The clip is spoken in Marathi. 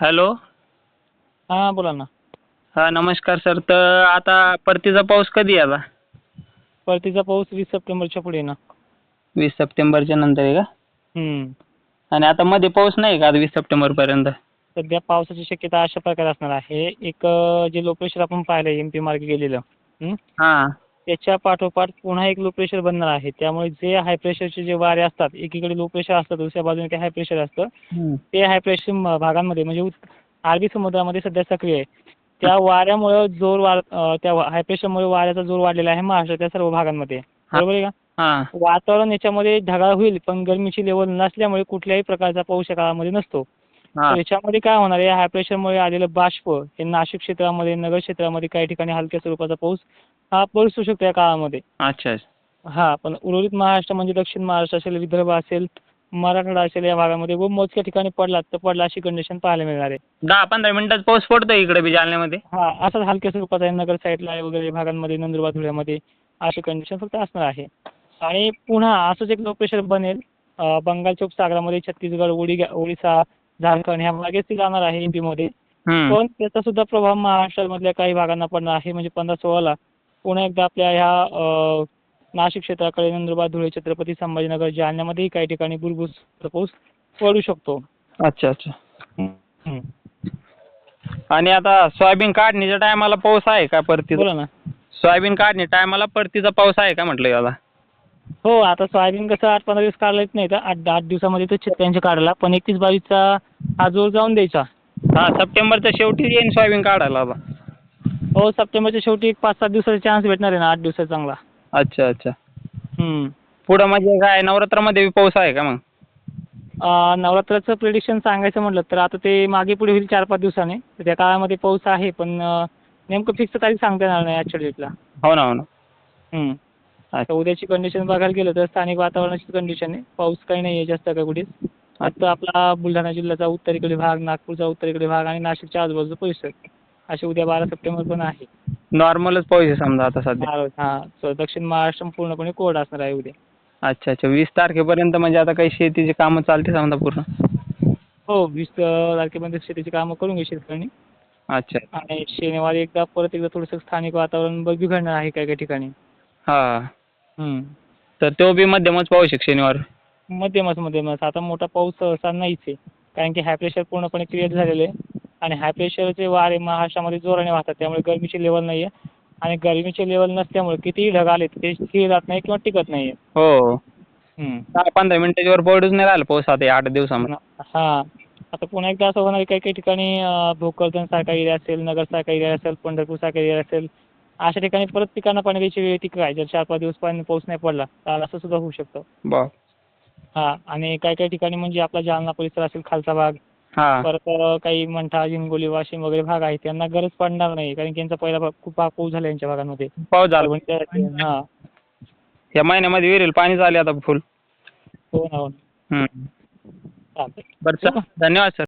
हॅलो. हां बोला ना. हा नमस्कार सर. तर आता परतीचा पाऊस कधी आता? परतीचा पाऊस वीस सप्टेंबरच्या पुढे ना. वीस सप्टेंबरच्या नंतर आहे का? हम्म. आणि आता मध्ये पाऊस नाही का आता वीस सप्टेंबरपर्यंत? सध्या पावसाची शक्यता अशा प्रकारे असणार आहे. एक अं, जे लो प्रेशर आपण पाहिलं एम पी मार्गे गेलेलं? हां. त्याच्या पाठोपाठ पुन्हा एक लो प्रेशर बनणार आहे. त्यामुळे जे हाय प्रेशरचे जे वारे असतात एकीकडे लो प्रेशर असतं दुसऱ्या बाजूने ते हाय प्रेशर असतं. ते हाय प्रेशर भागांमध्ये म्हणजे अरबी समुद्रामध्ये सध्या सक्रिय आहे. त्या वाऱ्यामुळं जोर त्या हाय प्रेशरमुळे वाऱ्याचा जोर वाढलेला आहे महाराष्ट्राच्या सर्व भागांमध्ये. बरोबर आहे का? वातावरण याच्यामध्ये ढगाळ होईल पण गरमीची लेवल नसल्यामुळे कुठल्याही प्रकारचा पाऊस या काळामध्ये नसतो. तर याच्यामध्ये काय होणार आहे? हाय प्रेशरमुळे आलेलं बाष्प हे नाशिक क्षेत्रामध्ये नगर क्षेत्रामध्ये काही ठिकाणी हलक्या स्वरूपाचा पाऊस हा बरसू शकतो या काळामध्ये. अच्छा. हा पण उर्वरित महाराष्ट्र म्हणजे दक्षिण महाराष्ट्र असेल विदर्भ असेल मराठवाडा असेल या भागामध्ये व मोजक्या ठिकाणी पडला तर पडला अशी कंडिशन पाहायला मिळणार आहे. दहा पंधरा मिनिटात पाऊस पडतोय इकडे बी जालन्यामध्ये. हा असाच हलक्या स्वरूपाचा आहे नगर साईडला वगैरे भागांमध्ये नंदुरबार धुळ्यामध्ये अशी कंडिशन फक्त असणार आहे. आणि पुन्हा असंच एक लो प्रेशर बनेल. बंगालच्या उपसागरामध्ये छत्तीसगड ओडिगा ओडिसा झारखंड ह्या मागेच ती जाणार आहे एममध्ये. पण त्याचा सुद्धा प्रभाव महाराष्ट्रामधल्या काही भागांना पडणार आहे. म्हणजे पंधरा सोळाला पुन्हा एकदा आपल्या ह्या नाशिक क्षेत्राकडे नंदुरबार धुळे छत्रपती संभाजीनगर जालन्यामध्येही काही ठिकाणी बुरबुस पाऊस पडू शकतो. अच्छा अच्छा. आणि आता सोयाबीन काढणीच्या टायमाला पाऊस आहे का परतीचा? बोला ना. सोयाबीन काढणी टायमाला परतीचा पाऊस आहे का म्हटलं आता हो आता सोयाबीन कसं आठ पंधरा दिवस काढला येत नाही तर आठ आठ दिवसामध्ये तर शेतकऱ्यांच्या काढला पण एकतीस बावीसचा हा जोर जाऊन द्यायचा. हां सप्टेंबरच्या शेवटी येईन सोयाबीन काढायला आता. हो सप्टेंबरच्या शेवटी एक पाच सात दिवसाचा चान्स भेटणार आहे ना आठ दिवसाचा चांगला. अच्छा अच्छा. हम्म. पुढं म्हणजे काय नवरात्रामध्ये बी पाऊस आहे का मग? अं, नवरात्राचं प्रिडिक्शन सांगायचं म्हटलं तर आता ते मागे पुढे होईल चार पाच दिवसाने. तर त्या काळामध्ये पाऊस आहे पण अं, नेमकं फिक्स तारीख सांगता येणार नाही ॲक्च्युअली डेटला हो ना हो ना. हम्म. अच्छा. आता उद्याची कंडिशन बघायला गेलं तर स्थानिक वातावरणाची कंडिशन आहे. पाऊस काही नाही आहे जास्त काय कुठेच. फक्त आपला बुलढाणा जिल्ह्याचा उत्तरेकडील भाग नागपूरचा उत्तरेकडील भाग आणि नाशिकच्या आजूबाजूचा परिसर असे उद्या बारा सप्टेंबर पण आहे. नॉर्मलच पाऊस आहे समजा आता सध्या. हां दक्षिण महाराष्ट्र पूर्णपणे कोरडा असणार आहे उद्या. अच्छा अच्छा. वीस तारखेपर्यंत म्हणजे आता काही शेतीची कामं चालते समजा पूर्ण? हो वीस तारखेपर्यंत शेतीची कामं करून घे शेतकऱ्यांनी. अच्छा. आणि शनिवारी एकदा परत एकदा थोडंसं स्थानिक वातावरण बघ बिघडणार आहे काही काही ठिकाणी. हा. तर तो बी मध्यमच पाऊस आहे शनिवार. मध्यमच मध्यमच. आता मोठा पाऊस सहसा नाहीच आहे. कारण की हाय प्रेशर पूर्णपणे क्रिएट झालेलं आहे. आणि हाय प्रेशरचे वारे महाराष्ट्रामध्ये जोराने वाहतात. त्यामुळे गरमीची लेवल नाही आहे आणि गरमीची लेवल नसल्यामुळे कितीही ढग आले ते स्थिर राहत नाही किंवा टिकत नाही हो. दहा पंधरा मिनिटाच्या वर पडूच नाही राहिलं पाऊस आता आठ दिवसामध्ये. हा. आता पुन्हा एकदा असं होणार आहे काही काही ठिकाणी भोकरदन सारखा एरिया असेल नगर सारखा एरिया असेल पंढरपूर सारखा एरिया असेल अशा ठिकाणी परत पिकांना पाण्याची वेळ ती काय? जर चार पाच दिवस पाणी पाऊस नाही पडला तर असं सुद्धा होऊ शकतं. हा आणि काही काही ठिकाणी म्हणजे आपला जालना परिसर असेल खालचा भाग हा. परत काही मंठा हिंगोली वाशिम वगैरे भाग आहेत त्यांना गरज पडणार नाही कारण की यांचा पहिला भाग खूप भाग पाऊस झाला यांच्या भागामध्ये. पाऊस झाला. हा. या महिन्यामध्ये विहिरील पाणी झाले आता फुल. हो ना हो ना. हम्म. चालतंय. बरं सर धन्यवाद सर.